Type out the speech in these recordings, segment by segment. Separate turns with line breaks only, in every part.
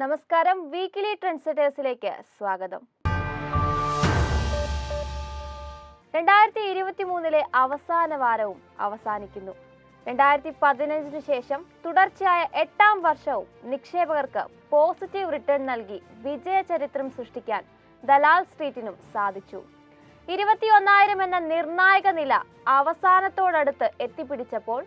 നമസ്കാരം. വീക്കിലി ട്രെൻഡ്സെറ്റേഴ്സിലേക്ക് സ്വാഗതം. രണ്ടായിരത്തി ഇരുപത്തി മൂന്നിലെ അവസാന വാരവും അവസാനിക്കുന്നു. രണ്ടായിരത്തി പതിനഞ്ചിന് ശേഷം തുടർച്ചയായ എട്ടാം വർഷവും നിക്ഷേപകർക്ക് പോസിറ്റീവ് റിട്ടേൺ നൽകി വിജയ ചരിത്രം സൃഷ്ടിക്കാൻ ദലാൽ സ്ട്രീറ്റിനും സാധിച്ചു. ഇരുപത്തിയൊന്നായിരം എന്ന നിർണായക നില അവസാനത്തോടടുത്ത് എത്തിപ്പിടിച്ചപ്പോൾ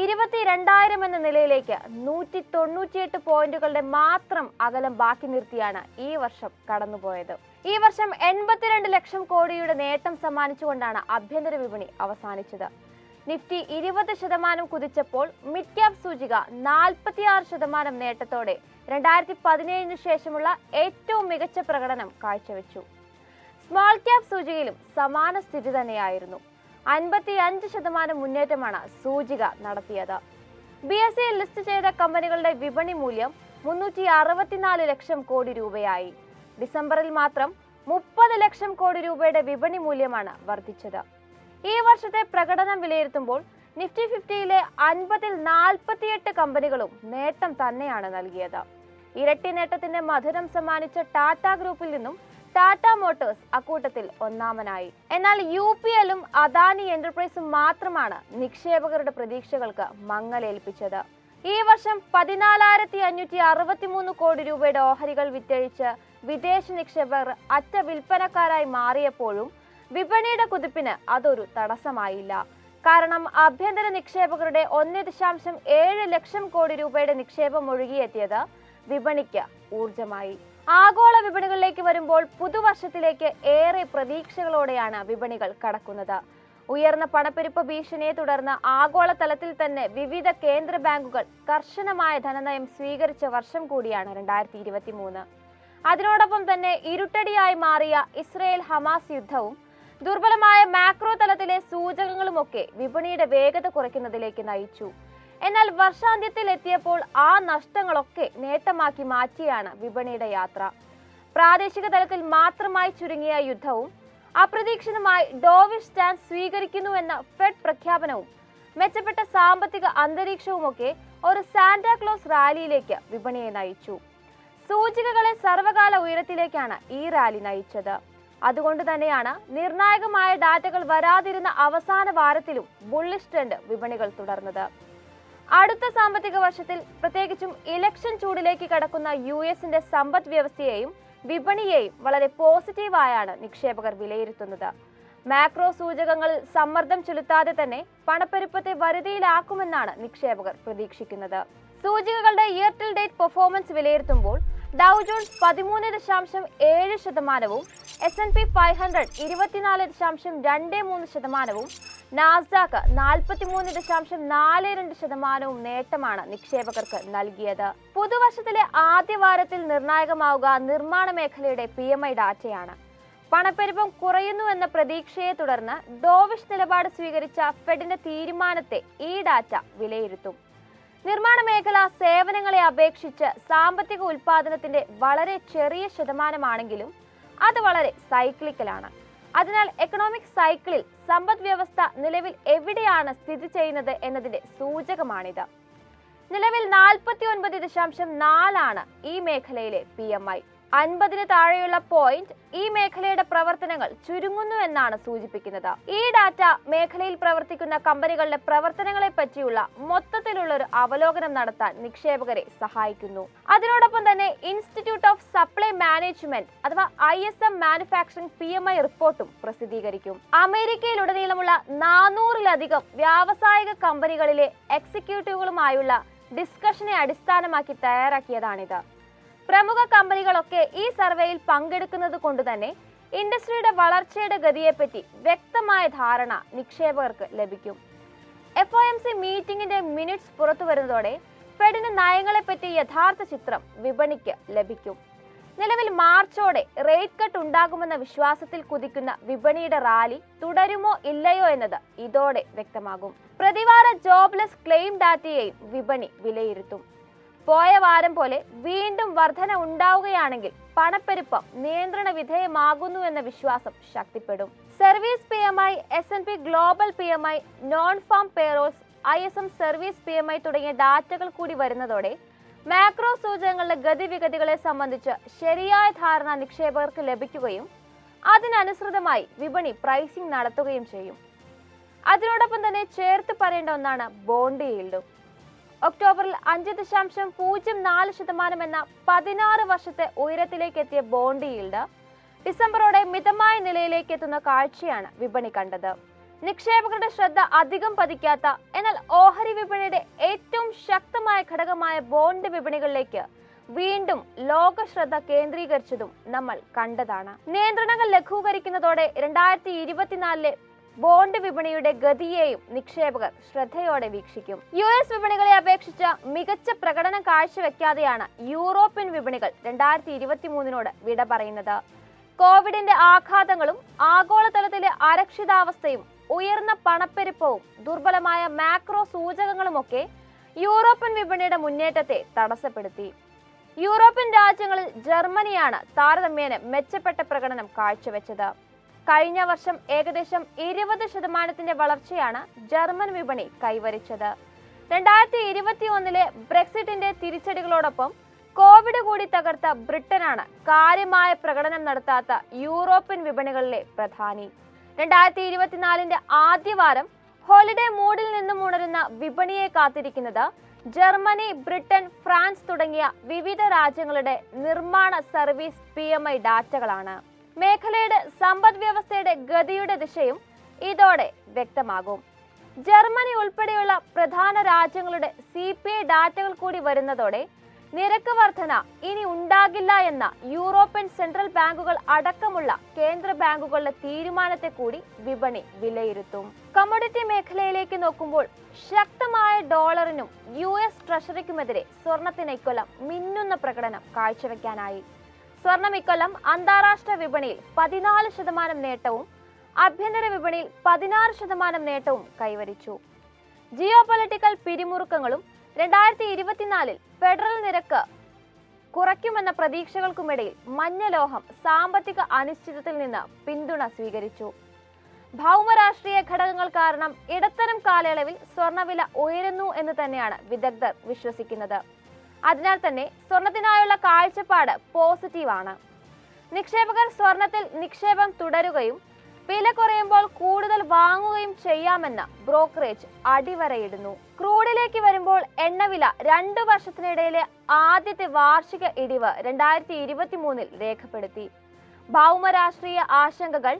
ഇരുപത്തിരണ്ടായിരം എന്ന നിലയിലേക്ക് നൂറ്റി തൊണ്ണൂറ്റിയെട്ട് പോയിന്റുകളുടെ മാത്രം അകലം ബാക്കി നിർത്തിയാണ് ഈ വർഷം കടന്നുപോയത്. ഈ വർഷം എൺപത്തിരണ്ട് ലക്ഷം കോടിയുടെ നേട്ടം സമ്മാനിച്ചുകൊണ്ടാണ് ആഭ്യന്തര വിപണി അവസാനിച്ചത്. നിഫ്റ്റി ഇരുപത് ശതമാനം കുതിച്ചപ്പോൾ മിഡ് ക്യാപ് സൂചിക നാൽപ്പത്തിയാറ് ശതമാനം നേട്ടത്തോടെ രണ്ടായിരത്തി പതിനേഴിന് ശേഷമുള്ള ഏറ്റവും മികച്ച പ്രകടനം കാഴ്ചവെച്ചു. സ്മോൾ ക്യാപ് സൂചികയിലും സമാന സ്ഥിതി തന്നെയായിരുന്നു. അൻപത്തി അഞ്ച് ശതമാനം മുന്നേറ്റമാണ് സൂചിക നടത്തിയത്. ബി എസ് സി ലിസ്റ്റ് ചെയ്ത കമ്പനികളുടെ വിപണി മൂല്യം മുന്നൂറ്റി അറുപത്തിനാല് ലക്ഷം കോടി രൂപയായി. ഡിസംബറിൽ മാത്രം മുപ്പത് ലക്ഷം കോടി രൂപയുടെ വിപണി മൂല്യമാണ് വർദ്ധിച്ചത്. ഈ വർഷത്തെ പ്രകടനം വിലയിരുത്തുമ്പോൾ നിഫ്റ്റി ഫിഫ്റ്റിയിലെ അൻപതിൽ നാൽപ്പത്തിയെട്ട് കമ്പനികളും നേട്ടം തന്നെയാണ് നൽകിയത്. ഇരട്ടി നേട്ടത്തിന്റെ മധുരം സമ്മാനിച്ച ടാറ്റ ഗ്രൂപ്പിൽ നിന്നും ടാറ്റ മോട്ടോഴ്സ് അക്കൂട്ടത്തിൽ ഒന്നാമനായി. എന്നാൽ യു പി എല്ലും അദാനി എന്റർപ്രൈസും മാത്രമാണ് നിക്ഷേപകരുടെ പ്രതീക്ഷകൾക്ക് മങ്ങലേൽപ്പിച്ചത്. ഈ വർഷം പതിനാലായിരത്തി അഞ്ഞൂറ്റി അറുപത്തിമൂന്ന് കോടി രൂപയുടെ ഓഹരികൾ വിറ്റഴിച്ച് വിദേശ നിക്ഷേപകർ അറ്റ വിൽപ്പനക്കാരായി മാറിയപ്പോഴും വിപണിയുടെ കുതിപ്പിന് അതൊരു തടസ്സമായില്ല. കാരണം ആഭ്യന്തര നിക്ഷേപകരുടെ ഒന്ന് ദശാംശം ഏഴ് ലക്ഷം കോടി രൂപയുടെ നിക്ഷേപം ഒഴുകിയെത്തിയത് വിപണിക്ക് ഊർജമായി ആഗോള വിപണികളിലേക്ക് വരുമ്പോൾ പുതുവർഷത്തിലേക്ക് ഏറെ പ്രതീക്ഷകളോടെയാണ് വിപണികൾ കടക്കുന്നത്. ഉയർന്ന പണപ്പെരുപ്പ ഭീഷണിയെ തുടർന്ന് ആഗോളതലത്തിൽ തന്നെ വിവിധ കേന്ദ്ര ബാങ്കുകൾ കർശനമായ ധനനയം സ്വീകരിച്ച വർഷം കൂടിയാണ് രണ്ടായിരത്തി ഇരുപത്തി മൂന്ന് അതിനോടൊപ്പം തന്നെ ഇരുട്ടടിയായി മാറിയ ഇസ്രയേൽ ഹമാസ് യുദ്ധവും ദുർബലമായ മാക്രോ തലത്തിലെ സൂചകങ്ങളുമൊക്കെ വിപണിയുടെ വേഗത കുറയ്ക്കുന്നതിലേക്ക് നയിച്ചു. എന്നാൽ വർഷാന്ത്യത്തിൽ എത്തിയപ്പോൾ ആ നഷ്ടങ്ങളൊക്കെ നേട്ടമാക്കി മാറ്റിയാണ് വിപണിയുടെ യാത്ര. പ്രാദേശിക തലത്തിൽ മാത്രമായി ചുരുങ്ങിയ യുദ്ധവും അപ്രതീക്ഷിതമായി ഡോവിഷ് സ്റ്റാൻഡ് സ്വീകരിക്കുന്നുവെന്ന ഫെഡ് പ്രഖ്യാപനവും മെച്ചപ്പെട്ട സാമ്പത്തിക അന്തരീക്ഷവുമൊക്കെ ഒരു സാന്റാക്ലോസ് റാലിയിലേക്ക് വിപണിയെ നയിച്ചു. സൂചികകളെ സർവകാല ഉയരത്തിലേക്കാണ് ഈ റാലി നയിച്ചത്. അതുകൊണ്ട് തന്നെയാണ് നിർണായകമായ ഡാറ്റകൾ വരാതിരുന്ന അവസാന വാരത്തിലും ബുള്ളിഷ് ട്രെൻഡ് വിപണികൾ തുടർന്നത്. അടുത്ത സാമ്പത്തിക വർഷത്തിൽ പ്രത്യേകിച്ചും ഇലക്ഷൻ ചൂടിലേക്ക് കടക്കുന്ന യു എസിന്റെ സമ്പദ് വ്യവസ്ഥയെയും വിപണിയെയും വളരെ പോസിറ്റീവായാണ് നിക്ഷേപകർ വിലയിരുത്തുന്നത്. മാക്രോ സൂചകങ്ങൾ സമ്മർദ്ദം ചെലുത്താതെ തന്നെ പണപ്പെരുപ്പത്തെ വരുതിയിലാക്കുമെന്നാണ് നിക്ഷേപകർ പ്രതീക്ഷിക്കുന്നത്. സൂചികകളുടെ ഇയർ ടിൽ ഡേറ്റ് പെർഫോമൻസ് വിലയിരുത്തുമ്പോൾ ഡൗ ജോൺസ് പതിമൂന്ന് ദശാംശം ഏഴ് ശതമാനവും S N P five hundred ഇരുപത്തിനാല് ദശാംശം രണ്ട് മൂന്ന് ശതമാനവും നാസ്ഡാക്ക് നാൽപ്പത്തിമൂന്ന് ദശാംശം നാല് രണ്ട് ശതമാനവും നേട്ടമാണ് നിക്ഷേപകർക്ക് നൽകിയത്. പുതുവർഷത്തിലെ ആദ്യ വാരത്തിൽ നിർണായകമാവുക നിർമ്മാണ മേഖലയുടെ പി എം ഐ ഡാറ്റയാണ്. പണപ്പെരുപ്പം കുറയുന്നു എന്ന പ്രതീക്ഷയെ തുടർന്ന് ഡോവിഷ് നിലപാട് സ്വീകരിച്ച ഫെഡിന്റെ തീരുമാനത്തെ ഈ ഡാറ്റ വിലയിരുത്തും. നിർമ്മാണ മേഖല സേവനങ്ങളെ അപേക്ഷിച്ച് സാമ്പത്തിക ഉൽപാദനത്തിന്റെ വളരെ ചെറിയ ശതമാനമാണെങ്കിലും അത് വളരെ സൈക്ലിക്കലാണ്. അതിനാൽ എക്കണോമിക് സൈക്കിളിൽ സമ്പദ് വ്യവസ്ഥ നിലവിൽ എവിടെയാണ് സ്ഥിതി ചെയ്യുന്നത് എന്നതിന്റെ സൂചകമാണിത്. നിലവിൽ നാൽപ്പത്തി ഒൻപത് ദശാംശം നാലാണ് ഈ മേഖലയിലെ പി എം ഐ അൻപതിന് താഴെയുള്ള പോയിന്റ് ഈ മേഖലയുടെ പ്രവർത്തനങ്ങൾ ചുരുങ്ങുന്നു എന്നാണ് സൂചിപ്പിക്കുന്നത്. ഈ ഡാറ്റ മേഖലയിൽ പ്രവർത്തിക്കുന്ന കമ്പനികളുടെ പ്രവർത്തനങ്ങളെ പറ്റിയുള്ള മൊത്തത്തിലുള്ള ഒരു അവലോകനം നടത്താൻ നിക്ഷേപകരെ സഹായിക്കുന്നു. അതിനോടൊപ്പം തന്നെ ഇൻസ്റ്റിറ്റ്യൂട്ട് ഓഫ് സപ്ലൈ മാനേജ്മെന്റ് അഥവാ I S M manufacturing P M I റിപ്പോർട്ടും പ്രസിദ്ധീകരിക്കും. അമേരിക്കയിലുടനീളമുള്ള നാനൂറിലധികം വ്യാവസായിക കമ്പനികളിലെ എക്സിക്യൂട്ടീവുകളുമായുള്ള ഡിസ്കഷനെ അടിസ്ഥാനമാക്കി തയ്യാറാക്കിയതാണിത്. പ്രമുഖ കമ്പനികളൊക്കെ ഈ സർവേയിൽ പങ്കെടുക്കുന്നത് കൊണ്ട് തന്നെ ഇൻഡസ്ട്രിയുടെ വളർച്ചയുടെ ഗതിയെപ്പറ്റി വ്യക്തമായ ധാരണ നിക്ഷേപകർക്ക് ലഭിക്കും. എഫ് ഒ എം സി മീറ്റിംഗിന്റെ മിനിറ്റ്സ് പുറത്തു വരുന്നതോടെ ഫെഡിന് നയങ്ങളെപ്പറ്റി യഥാർത്ഥ ചിത്രം വിപണിക്ക് ലഭിക്കും. നിലവിൽ മാർച്ചോടെ റേറ്റ് കട്ട് ഉണ്ടാകുമെന്ന വിശ്വാസത്തിൽ കുതിക്കുന്ന വിപണിയുടെ റാലി തുടരുമോ ഇല്ലയോ എന്നത് ഇതോടെ വ്യക്തമാകും. പ്രതിവാര ജോബ്ലെസ് ക്ലെയിം ഡാറ്റയെയും വിപണി വിലയിരുത്തും. പോയ വാരം പോലെ വീണ്ടും വർധന ഉണ്ടാവുകയാണെങ്കിൽ പണപ്പെരുപ്പം നിയന്ത്രണ വിധേയമാകുന്നു എന്ന വിശ്വാസം ശക്തിപ്പെടും. Service P M I S N P global P M I non farm payrolls I S M service P M I തുടങ്ങിയ ഡാറ്റകൾ കൂടി വരുന്നതോടെ മാക്രോ സൂചകങ്ങളുടെ ഗതിവിഗതികളെ സംബന്ധിച്ച് ശരിയായ ധാരണ നിക്ഷേപകർക്ക് ലഭിക്കുകയും അതിനനുസൃതമായി വിപണി പ്രൈസിംഗ് നടത്തുകയും ചെയ്യും. അതിനോടൊപ്പം തന്നെ ചേർത്ത് പറയേണ്ട ഒന്നാണ് ബോണ്ട് ഈൽഡും ഒക്ടോബറിൽ അഞ്ച് ദശാംശം പൂജ്യം നാല് ശതമാനം എന്ന പതിനാറ് വർഷത്തെ ഉയരത്തിലേക്ക് എത്തിയ ബോണ്ട് ഈൽഡ് ഡിസംബറോടെ മിതമായ നിലയിലേക്ക് എത്തുന്ന കാഴ്ചയാണ് വിപണി കണ്ടത്. നിക്ഷേപകരുടെ ശ്രദ്ധ അധികം പതിക്കാത്ത എന്നാൽ ഓഹരി വിപണിയുടെ ഏറ്റവും ശക്തമായ ഘടകമായ ബോണ്ട് വിപണികളിലേക്ക് വീണ്ടും ലോക ശ്രദ്ധ കേന്ദ്രീകരിച്ചതും നമ്മൾ കണ്ടതാണ്. നിയന്ത്രണങ്ങൾ ലഘൂകരിക്കുന്നതോടെ രണ്ടായിരത്തി ഇരുപത്തിനാലിലെ ബോണ്ട് വിപണിയുടെ ഗതിയെയും നിക്ഷേപകർ ശ്രദ്ധയോടെ വീക്ഷിക്കും. യു എസ് വിപണികളെ അപേക്ഷിച്ച് മികച്ച പ്രകടനം കാഴ്ചവെക്കാതെയാണ് യൂറോപ്യൻ വിപണികൾ രണ്ടായിരത്തി ഇരുപത്തി മൂന്നിനോട് വിട പറയുന്നത്. കോവിഡിന്റെ ആഘാതങ്ങളും ആഗോളതലത്തിലെ അരക്ഷിതാവസ്ഥയും ഉയർന്ന പണപ്പെരുപ്പവും ദുർബലമായ മാക്രോ സൂചകങ്ങളുമൊക്കെ യൂറോപ്യൻ വിപണിയുടെ മുന്നേറ്റത്തെ തടസ്സപ്പെടുത്തി. യൂറോപ്യൻ രാജ്യങ്ങളിൽ ജർമ്മനിയാണ് താരതമ്യേന മെച്ചപ്പെട്ട പ്രകടനം കാഴ്ചവെച്ചത്. കഴിഞ്ഞ വർഷം ഏകദേശം ഇരുപത് ശതമാനത്തിന്റെ വളർച്ചയാണ് ജർമ്മൻ വിപണി കൈവരിച്ചത്. രണ്ടായിരത്തി ഇരുപത്തി ഒന്നിലെ ബ്രെക്സിറ്റിന്റെ തിരിച്ചടികളോടൊപ്പം കോവിഡ് കൂടി തകർത്ത ബ്രിട്ടനാണ് കാര്യമായ പ്രകടനം നടത്താത്ത യൂറോപ്യൻ വിപണികളിലെ പ്രധാനി. രണ്ടായിരത്തി ഇരുപത്തിനാലിന്റെ ആദ്യവാരം ഹോളിഡേ മൂഡിൽ നിന്നും ഉണരുന്ന വിപണിയെ കാത്തിരിക്കുന്നത് ജർമ്മനി ബ്രിട്ടൻ ഫ്രാൻസ് തുടങ്ങിയ വിവിധ രാജ്യങ്ങളുടെ നിർമ്മാണ സർവീസ് പി ഡാറ്റകളാണ്. മേഖലയുടെ സമ്പദ് വ്യവസ്ഥയുടെ ഗതിയുടെ ദിശയും ഇതോടെ വ്യക്തമാകും. ജർമ്മനി ഉൾപ്പെടെയുള്ള പ്രധാന രാജ്യങ്ങളുടെ സി പി ഐ ഡാറ്റകൾ കൂടി വരുന്നതോടെ നിരക്ക് വർധന ഇനി ഉണ്ടാകില്ല എന്ന യൂറോപ്യൻ സെൻട്രൽ ബാങ്കുകൾ അടക്കമുള്ള കേന്ദ്ര ബാങ്കുകളുടെ തീരുമാനത്തെ കൂടി വിപണി വിലയിരുത്തും. കമ്മോഡിറ്റി മേഖലയിലേക്ക് നോക്കുമ്പോൾ ശക്തമായ ഡോളറിനും യു എസ് ട്രഷറിക്കുമെതിരെ സ്വർണത്തിന് ഇക്കൊല്ലം മിന്നുന്ന പ്രകടനം കാഴ്ചവെക്കാനായി. സ്വർണം ഇക്കൊല്ലം അന്താരാഷ്ട്ര വിപണിയിൽ പതിനാല് ശതമാനം നേട്ടവും ആഭ്യന്തര വിപണിയിൽ പതിനാറ് ശതമാനം നേട്ടവും കൈവരിച്ചു. ജിയോ പൊളിറ്റിക്കൽ പിരിമുറുക്കങ്ങളും രണ്ടായിരത്തി ഇരുപത്തിനാലിൽ ഫെഡറൽ നിരക്ക് കുറയ്ക്കുമെന്ന പ്രതീക്ഷകൾക്കുമിടയിൽ മഞ്ഞലോഹം സാമ്പത്തിക അനിശ്ചിതത്തിൽ നിന്ന് പിന്തുണ സ്വീകരിച്ചു. ഭൗമരാഷ്ട്രീയ ഘടകങ്ങൾ കാരണം ഇടത്തരം കാലയളവിൽ സ്വർണവില ഉയരുന്നു എന്ന് തന്നെയാണ് വിദഗ്ധർ വിശ്വസിക്കുന്നത്. അതിനാൽ തന്നെ സ്വർണത്തിനായുള്ള കാഴ്ചപ്പാട് പോസിറ്റീവാണ്. നിക്ഷേപകർ സ്വർണത്തിൽ നിക്ഷേപം തുടരുകയും വില കുറയുമ്പോൾ കൂടുതൽ വാങ്ങുകയും ചെയ്യാമെന്ന് ബ്രോക്കറേജ് അടിവരയിടുന്നു. ക്രൂഡിലേക്ക് വരുമ്പോൾ എണ്ണവില രണ്ടു വർഷത്തിനിടയിലെ ആദ്യത്തെ വാർഷിക ഇടിവ് രണ്ടായിരത്തി ഇരുപത്തി മൂന്നിൽ രേഖപ്പെടുത്തി ഭൗമരാഷ്ട്രീയ ആശങ്കകൾ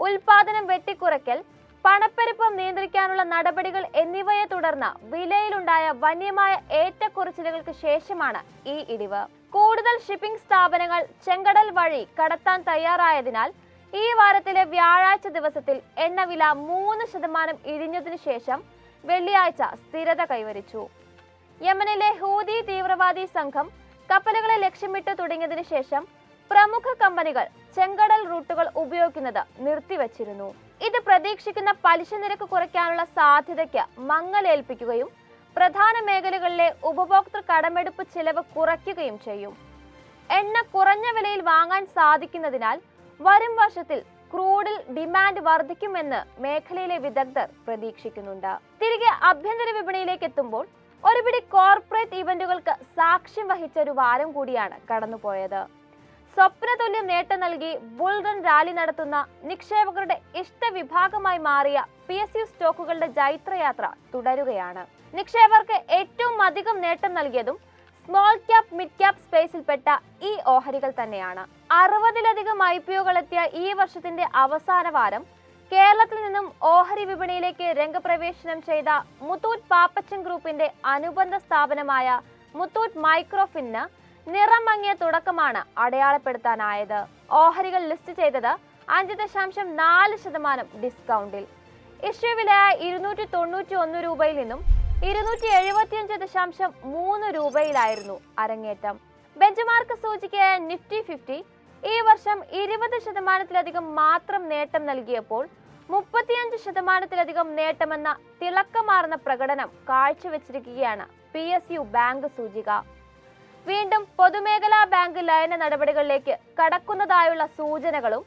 ഉൽപാദനം വെട്ടിക്കുറയ്ക്കൽ പണപ്പെരുപ്പം നിയന്ത്രിക്കാനുള്ള നടപടികൾ എന്നിവയെ തുടർന്ന് വിലയിലുണ്ടായ വന്യമായ ഏറ്റക്കുറച്ചിലുകൾക്ക് ശേഷമാണ് ഈ ഇടിവ്. കൂടുതൽ ഷിപ്പിംഗ് സ്ഥാപനങ്ങൾ ചെങ്കടൽ വഴി കടത്താൻ തയ്യാറായതിനാൽ ഈ വാരത്തിലെ വ്യാഴാഴ്ച ദിവസത്തിൽ എണ്ണവില മൂന്ന് ശതമാനം ഇഴിഞ്ഞതിനു ശേഷം വെള്ളിയാഴ്ച സ്ഥിരത കൈവരിച്ചു. യമനിലെ ഹൂതി തീവ്രവാദി സംഘം കപ്പലുകളെ ലക്ഷ്യമിട്ട് തുടങ്ങിയതിനു ശേഷം പ്രമുഖ കമ്പനികൾ ചെങ്കടൽ റൂട്ടുകൾ ഉപയോഗിക്കുന്നത് നിർത്തിവച്ചിരുന്നു. ഇത് പ്രതീക്ഷിക്കുന്ന പലിശ നിരക്ക് കുറയ്ക്കാനുള്ള സാധ്യതയ്ക്ക് മങ്ങലേൽപ്പിക്കുകയും പ്രധാന മേഖലകളിലെ ഉപഭോക്തൃ കടമെടുപ്പ് ചെലവ് കുറയ്ക്കുകയും ചെയ്യും. എണ്ണ കുറഞ്ഞ വിലയിൽ വാങ്ങാൻ സാധിക്കുന്നതിനാൽ വരും വർഷത്തിൽ ക്രൂഡിൽ ഡിമാൻഡ് വർദ്ധിക്കുമെന്ന് മേഖലയിലെ വിദഗ്ധർ പ്രതീക്ഷിക്കുന്നുണ്ട്. തിരികെ ആഭ്യന്തര വിപണിയിലേക്ക് എത്തുമ്പോൾ ഒരുപിടി കോർപ്പറേറ്റ് ഇവന്റുകൾക്ക് സാക്ഷ്യം വഹിച്ച ഒരു വാരം കൂടിയാണ് കടന്നുപോയത്. സ്വപ്നതുല്യം നേട്ടം നൽകി ബുൾറൺ റാലി നടത്തുന്ന നിക്ഷേപകരുടെ ഇഷ്ട വിഭാഗമായി മാറിയ പി എസ് യു സ്റ്റോക്കുകളുടെ ജൈത്രയാത്ര തുടരുകയാണ്. നിക്ഷേപകർക്ക് ഏറ്റവും അധികം നേട്ടം നൽകിയതും സ്മോൾ ക്യാപ് മിഡ് ക്യാപ് സ്പേസിൽപ്പെട്ട ഈ ഓഹരികൾ തന്നെയാണ്. അറുപതിലധികം ഐ പി ഒകൾ എത്തിയ ഈ വർഷത്തിന്റെ അവസാന വാരം കേരളത്തിൽ നിന്നും ഓഹരി വിപണിയിലേക്ക് രംഗപ്രവേശനം ചെയ്ത മുത്തൂറ്റ് പാപ്പച്ചൻ ഗ്രൂപ്പിന്റെ അനുബന്ധ സ്ഥാപനമായ മുത്തൂറ്റ് മൈക്രോഫിന് നിറമങ്ങിയ തുടക്കമാണ് അടയാളപ്പെടുത്താനായത്. ഓഹരികൾ ലിസ്റ്റ് ചെയ്തത് അഞ്ച് ദശാംശം നാല് ശതമാനം ഡിസ്കൗണ്ടിൽ. ഇഷ്യൂ വില ഇരുന്നൂറ്റി തൊണ്ണൂറ്റി ഒന്ന് രൂപയിൽ നിന്നും ഇരുന്നൂറ്റി എഴുപത്തിയഞ്ച് ദശാംശം മൂന്ന് രൂപയിലായിരുന്നു അരങ്ങേറ്റം. ബെഞ്ച്മാർക്ക് സൂചിക്ക് നിഫ്റ്റി ഫിഫ്റ്റി ഈ വർഷം ഇരുപത് ശതമാനത്തിലധികം മാത്രം നേട്ടം നൽകിയപ്പോൾ മുപ്പത്തിയഞ്ച് ശതമാനത്തിലധികം നേട്ടമെന്ന തിളക്കമാർന്ന പ്രകടനം കാഴ്ചവെച്ചിരിക്കുകയാണ് പി എസ് യു ബാങ്ക് സൂചിക. വീണ്ടും പൊതുമേഖലാ ബാങ്ക് ലയന നടപടികളിലേക്ക് കടക്കുന്നതായുള്ള സൂചനകളും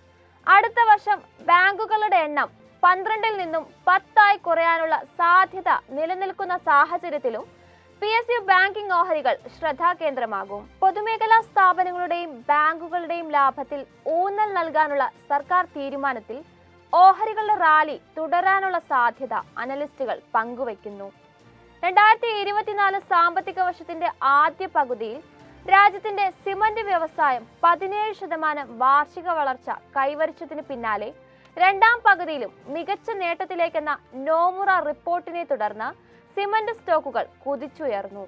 അടുത്ത വർഷം ബാങ്കുകളുടെ എണ്ണം പന്ത്രണ്ടിൽ നിന്നും പത്തായി കുറയാനുള്ള സാധ്യത നിലനിൽക്കുന്ന സാഹചര്യത്തിലും പി എസ് യു ബാങ്കിംഗ് ഓഹരികൾ ശ്രദ്ധാകേന്ദ്രമാകും. പൊതുമേഖലാ സ്ഥാപനങ്ങളുടെയും ബാങ്കുകളുടെയും ലാഭത്തിൽ ഊന്നൽ നൽകാനുള്ള സർക്കാർ തീരുമാനത്തിൽ ഓഹരികളുടെ റാലി തുടരാനുള്ള സാധ്യത അനലിസ്റ്റുകൾ പങ്കുവയ്ക്കുന്നു. രണ്ടായിരത്തി ഇരുപത്തിനാല് സാമ്പത്തിക വർഷത്തിന്റെ ആദ്യ പകുതിയിൽ രാജ്യത്തിന്റെ സിമന്റ് വ്യവസായം പതിനേഴ് ശതമാനം വാർഷിക വളർച്ച കൈവരിച്ചതിന് പിന്നാലെ രണ്ടാം പകുതിയിലും മികച്ച നേട്ടത്തിലേക്കെന്ന നോമുറ റിപ്പോർട്ടിനെ തുടർന്ന് സിമന്റ് സ്റ്റോക്കുകൾ കുതിച്ചുയർന്നു.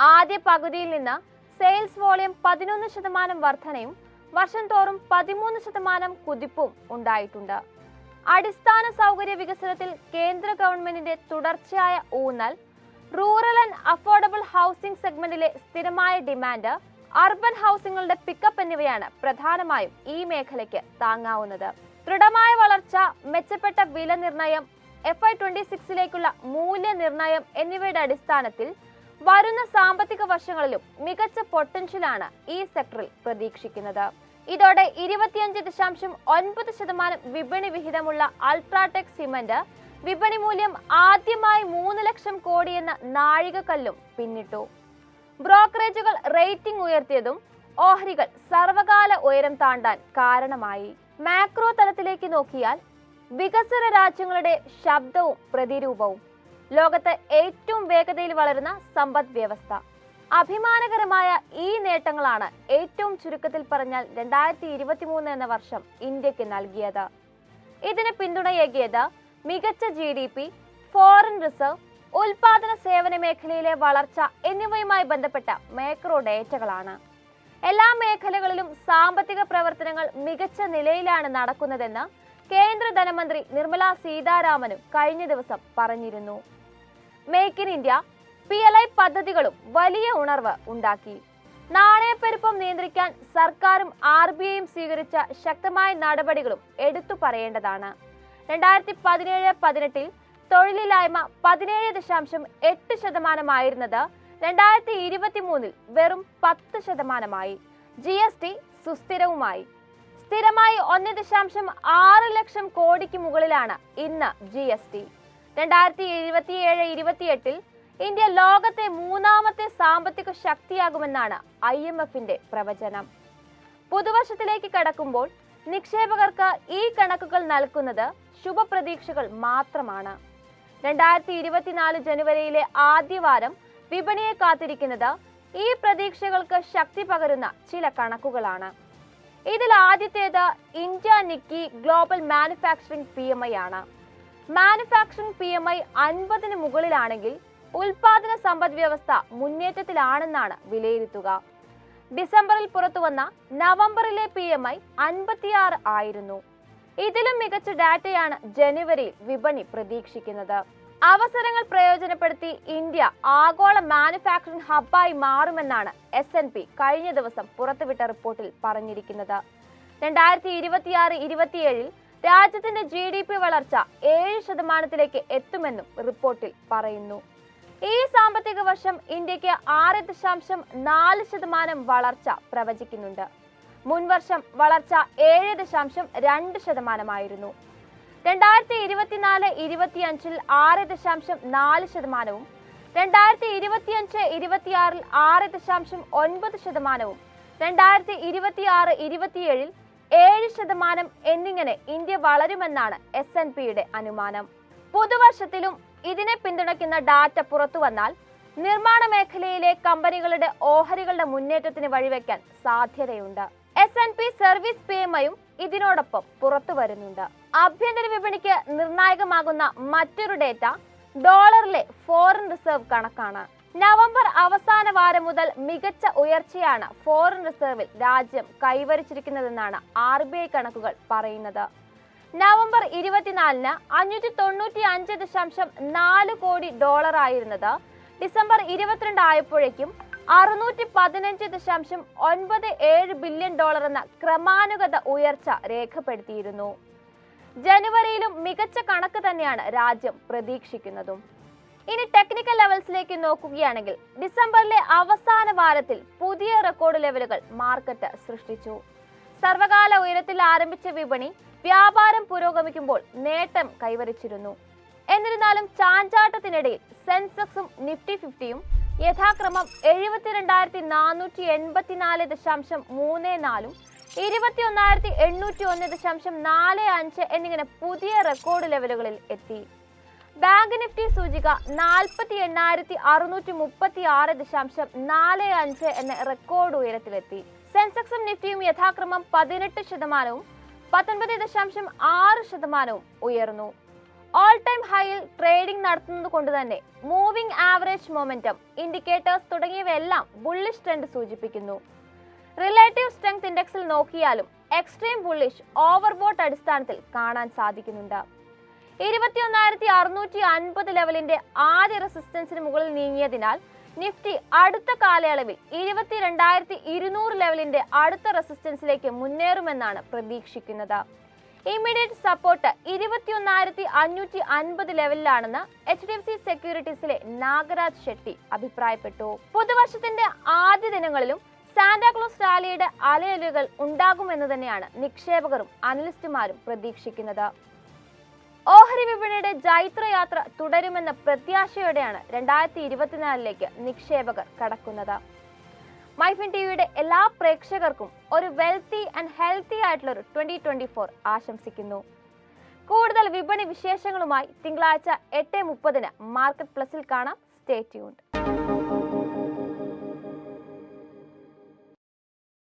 ആദ്യ പകുതിയിൽ നിന്ന് സെയിൽസ് വോളിയം പതിനൊന്ന് ശതമാനം വർധനയും വർഷം തോറും പതിമൂന്ന് ശതമാനം കുതിപ്പും ഉണ്ടായിട്ടുണ്ട്. അടിസ്ഥാന സൗകര്യ വികസനത്തിൽ കേന്ദ്ര ഗവൺമെന്റിന്റെ തുടർച്ചയായ ഊന്നൽ റൂറൽ ആൻഡ് അഫോർഡബിൾ ഹൗസിംഗ് സെഗ്മെന്റിലെ സ്ഥിരമായ ഡിമാൻഡ് അർബൻ ഹൗസിംഗുകളുടെ പിക്കപ്പ് എന്നിവയാണ് പ്രധാനമായും ഈ മേഖലയ്ക്ക് താങ്ങാവുന്നത്. ദൃഢമായ വളർച്ച മെച്ചപ്പെട്ട വില നിർണയം എഫ് ഐ ട്വന്റി സിക്സിലേക്കുള്ള മൂല്യനിർണയം എന്നിവയുടെ അടിസ്ഥാനത്തിൽ വരുന്ന സാമ്പത്തിക വർഷങ്ങളിലും മികച്ച പൊട്ടൻഷ്യലാണ് ഈ സെക്ടറിൽ പ്രതീക്ഷിക്കുന്നത്. ഇതോടെ ഇരുപത്തിയഞ്ച് ദശാംശം ഒൻപത് ശതമാനം വിപണി വിഹിതമുള്ള അൾട്രാടെക് സിമന്റ് വിപണി മൂല്യം ആദ്യമായി മൂന്ന് ലക്ഷം കോടി എന്ന നാഴികക്കല്ലും പിന്നിട്ടു. ബ്രോക്കറേജുകൾ റേറ്റിംഗ് ഉയർത്തിയതും ഓഹരികൾ സർവകാല ഉയരം താണ്ടാൻ കാരണമായി. മാക്രോ തലത്തിലേക്ക് നോക്കിയാൽ വികസന രാജ്യങ്ങളുടെ ശബ്ദവും പ്രതിരൂപവും ലോകത്ത് ഏറ്റവും വേഗതയിൽ വളരുന്ന സമ്പദ് വ്യവസ്ഥ. അഭിമാനകരമായ ഈ നേട്ടങ്ങളാണ് ഏറ്റവും ചുരുക്കത്തിൽ പറഞ്ഞാൽ രണ്ടായിരത്തി ഇരുപത്തി മൂന്ന് എന്ന വർഷം ഇന്ത്യയ്ക്ക് നൽകിയത്. ഇതിന് പിന്തുണയേകിയത് മികച്ച G D P foreign reserve ഉൽപാദന സേവന മേഖലയിലെ വളർച്ച എന്നിവയുമായി ബന്ധപ്പെട്ട മാക്രോ ഡേറ്റകളാണ്. എല്ലാ മേഖലകളിലും സാമ്പത്തിക പ്രവർത്തനങ്ങൾ മികച്ച നിലയിലാണ് നടക്കുന്നതെന്ന് കേന്ദ്ര ധനമന്ത്രി നിർമ്മല സീതാരാമനും കഴിഞ്ഞ ദിവസം പറഞ്ഞിരുന്നു. Make in India P L I പദ്ധതികളും വലിയ ഉണർവ് ഉണ്ടാക്കി. നാണയപ്പെരുപ്പം നിയന്ത്രിക്കാൻ സർക്കാരും ആർ ബി ഐയും സ്വീകരിച്ച ശക്തമായ നടപടികളും എടുത്തു പറയേണ്ടതാണ്. രണ്ടായിരത്തി പതിനേഴ് പതിനെട്ടിൽ തൊഴിലില്ലായ്മ പതിനേഴ് ദശാംശം എട്ട് ശതമാനമായിരുന്നത് രണ്ടായിരത്തി ഇരുപത്തി മൂന്നിൽ വെറും പത്ത് ശതമാനമായി. ജി എസ് ടി സുസ്ഥിരവുമായി. സ്ഥിരമായി ഒന്ന് ദശാംശം ആറ് ലക്ഷം കോടിക്ക് മുകളിലാണ് ഇന്ന് ജി എസ് ടി. രണ്ടായിരത്തി ഇരുപത്തിയേഴ് ഇരുപത്തിയെട്ടിൽ ഇന്ത്യ ലോകത്തെ മൂന്നാമത്തെ സാമ്പത്തിക ശക്തിയാകുമെന്നാണ് ഐ എം എഫിന്റെ പ്രവചനം. പുതുവർഷത്തിലേക്ക് കടക്കുമ്പോൾ നിക്ഷേപകർക്ക് ഈ കണക്കുകൾ നൽകുന്നത് ശുഭപ്രതീക്ഷകൾ മാത്രമാണ്. രണ്ടായിരത്തി ഇരുപത്തിനാല് ജനുവരിയിലെ ആദ്യവാരം വിപണിയെ കാത്തിരിക്കുന്നത് ഈ പ്രതീക്ഷകൾക്ക് ശക്തി പകരുന്ന ചില കണക്കുകളാണ്. ഇതിൽ ആദ്യത്തേത് India Nikkei global manufacturing P M I ആണ്. മാനുഫാക്ചറിംഗ് പി എം ഐ അൻപതിന് മുകളിലാണെങ്കിൽ ഉൽപാദന സമ്പദ് വ്യവസ്ഥ മുന്നേറ്റത്തിലാണെന്നാണ് വിലയിരുത്തുക. ഡിസംബറിൽ പുറത്തുവന്ന നവംബറിലെ പി എം ഐ അൻപത്തിയാറ് ആയിരുന്നു. ഇതിലും മികച്ച ഡാറ്റയാണ് ജനുവരിയിൽ വിപണി പ്രതീക്ഷിക്കുന്നത്. അവസരങ്ങൾ പ്രയോജനപ്പെടുത്തി ഇന്ത്യ ആഗോള മാനുഫാക്ചറിംഗ് ഹബ്ബായി മാറുമെന്നാണ് എസ് എൻ പി കഴിഞ്ഞ ദിവസം പുറത്തുവിട്ട റിപ്പോർട്ടിൽ പറഞ്ഞിരിക്കുന്നത്. രണ്ടായിരത്തി ഇരുപത്തിയാറ് ഇരുപത്തിയേഴിൽ രാജ്യത്തിന്റെ ജി ഡി പി വളർച്ച ഏഴ് ശതമാനത്തിലേക്ക് എത്തുമെന്നും റിപ്പോർട്ടിൽ പറയുന്നു. ഈ സാമ്പത്തിക വർഷം ഇന്ത്യയ്ക്ക് ആറ് ദശാംശം നാല് ശതമാനം വളർച്ച പ്രവചിക്കുന്നുണ്ട്. മുൻവർഷം വളർച്ച ഏഴ് ദശാംശം രണ്ട് ശതമാനമായിരുന്നു. രണ്ടായിരത്തി ഇരുപത്തിനാല് ഇരുപത്തിയഞ്ചിൽ ആറ് ദശാംശം നാല് ശതമാനവും രണ്ടായിരത്തി ഇരുപത്തിയഞ്ച് ഇരുപത്തിയാറിൽ ആറ് ദശാംശം ഒൻപത് ശതമാനവും രണ്ടായിരത്തി ഇരുപത്തിയാറ് ഇരുപത്തിയേഴിൽ ഏഴ് ശതമാനം എന്നിങ്ങനെ ഇന്ത്യ വളരുമെന്നാണ് എസ് എൻ പിയുടെ അനുമാനം. പുതുവർഷത്തിലും ഇതിനെ പിന്തുണയ്ക്കുന്ന ഡാറ്റ പുറത്തു വന്നാൽ നിർമ്മാണ മേഖലയിലെ കമ്പനികളുടെ ഓഹരികളുടെ മുന്നേറ്റത്തിന് വഴിവെക്കാൻ സാധ്യതയുണ്ട്. S N P service P M ഐയും ഇതിനോടൊപ്പം പുറത്തു വരുന്നുണ്ട്. ആഭ്യന്തര വിപണിക്ക് നിർണായകമാകുന്ന മറ്റൊരു ഡേറ്റ ഡോളറിലെ ഫോറിൻ റിസർവ് കണക്കാണ്. നവംബർ അവസാന വാരം മുതൽ മികച്ച ഉയർച്ചയാണ് ഫോറിൻ റിസർവിൽ രാജ്യം കൈവരിച്ചിരിക്കുന്നതെന്നാണ് ആർ ബി ഐ കണക്കുകൾ പറയുന്നത്. നവംബർ ഇരുപത്തിനാലിന് അഞ്ഞൂറ്റി തൊണ്ണൂറ്റി അഞ്ച് ദശാംശം നാല് കോടി ഡോളർ ആയിരുന്നത്. ഡിസംബർ ഇരുപത്തിരണ്ട് ആയപ്പോഴേക്കും അറുന്നൂറ്റി പതിനഞ്ച് ദശാംശം ഒൻപത് ഏഴ് ബില്യൺ ഡോളർ എന്ന ക്രമാനുഗത ഉയർച്ച രേഖപ്പെടുത്തിയിരുന്നു. ജനുവരിയിലും മികച്ച കണക്ക് തന്നെയാണ് രാജ്യം പ്രതീക്ഷിക്കുന്നതും. ഇനി ടെക്നിക്കൽ ലെവൽസിലേക്ക് നോക്കുകയാണെങ്കിൽ ഡിസംബറിലെ അവസാന വാരത്തിൽ പുതിയ റെക്കോർഡ് ലെവലുകൾ മാർക്കറ്റ് സൃഷ്ടിച്ചു. സർവകാല ഉയരത്തിൽ ആരംഭിച്ച വിപണി വ്യാപാരം പുരോഗമിക്കുമ്പോൾ നേട്ടം കൈവരിച്ചിരുന്നു. എന്നിരുന്നാലും ചാഞ്ചാട്ടത്തിനിടയിൽ സെൻസെക്സും നിഫ്റ്റി ഫിഫ്റ്റിയും യഥാക്രമം എഴുപത്തിരണ്ടായിരത്തി നാനൂറ്റി എൺപത്തിനാല് ദശാംശം മൂന്ന് നാലും ഇരുപത്തി ഒന്നായിരത്തി എണ്ണൂറ്റി ഒന്ന് ദശാംശം നാല് അഞ്ച് എന്നിങ്ങനെ പുതിയ റെക്കോർഡ് ലെവലുകളിൽ എത്തി. ബാങ്ക് നിഫ്റ്റി സൂചിക നാൽപ്പത്തി എണ്ണായിരത്തി അറുന്നൂറ്റി മുപ്പത്തി ആറ് ദശാംശം നാല് അഞ്ച് എന്ന റെക്കോർഡ് ഉയരത്തിലെത്തി. സെൻസെക്സും നിഫ്റ്റിയും യഥാക്രമം പതിനെട്ട് ശതമാനവും പത്തൊൻപത് ദശാംശം ആറ് ശതമാനവും ഉയർന്നു. ഓൾ ടൈം ഹൈയിൽ ട്രേഡിംഗ് നടത്തുന്നത് കൊണ്ട് തന്നെ മൂവിംഗ് ആവറേജ് മൊമെന്റം ഇൻഡിക്കേറ്റേഴ്സ് തുടങ്ങിയവയെല്ലാം ബുള്ളിഷ് ട്രെൻഡ് സൂചിപ്പിക്കുന്നു. റിലേറ്റീവ് സ്ട്രെങ്ത് ഇൻഡെക്സിൽ നോക്കിയാലും എക്സ്ട്രീം ബുള്ളിഷ് ഓവർബോട്ട് അടിസ്ഥാനത്തിൽ കാണാൻ സാധിക്കുന്നുണ്ട്. ഇരുപത്തിയൊന്നായിരത്തി അറുന്നൂറ്റി അൻപത് ലെവലിന്റെ ആദ്യ റെസിസ്റ്റൻസിന് മുകളിൽ നീങ്ങിയതിനാൽ നിഫ്റ്റി അടുത്ത കാലയളവിൽ ഇരുപത്തിരണ്ടായിരത്തി ഇരുന്നൂറ് ലെവലിന്റെ അടുത്ത റെസിസ്റ്റൻസിലേക്ക് മുന്നേറുമെന്നാണ് പ്രതീക്ഷിക്കുന്നത്. ഇമ്മീഡിയറ്റ് സപ്പോർട്ട് ഇരുപത്തിയൊന്നായിരത്തി അഞ്ഞൂറ്റി അൻപത് ലെവലിലാണെന്ന് എച്ച് ഡി എഫ് സി സെക്യൂരിറ്റീസിലെ നാഗരാജ് ഷെട്ടി അഭിപ്രായപ്പെട്ടു. പുതുവർഷത്തിന്റെ ആദ്യ ദിനങ്ങളിലും സാന്റാക്ലോസ് റാലിയുടെ അലയലുകൾ ഉണ്ടാകുമെന്ന് തന്നെയാണ് നിക്ഷേപകരും അനലിസ്റ്റുമാരും പ്രതീക്ഷിക്കുന്നത്. ഓഹരി വിപണിയുടെ ജൈത്രയാത്ര തുടരുമെന്ന പ്രത്യാശയോടെയാണ് രണ്ടായിരത്തി ഇരുപത്തിനാലിലേക്ക് നിക്ഷേപകർ കടക്കുന്നത്. മൈഫിൻ ടിവിയുടെ എല്ലാ പ്രേക്ഷകർക്കും ഒരു വെൽത്തി ആൻഡ് ഹെൽത്തി ആയിട്ടുള്ള ഒരു ട്വന്റി ട്വന്റി ഫോർ ആശംസിക്കുന്നു. കൂടുതൽ വിപണി വിശേഷങ്ങളുമായി തിങ്കളാഴ്ച എട്ട് മുപ്പതിന് മാർക്കറ്റ് പ്ലസിൽ കാണാം. സ്റ്റേ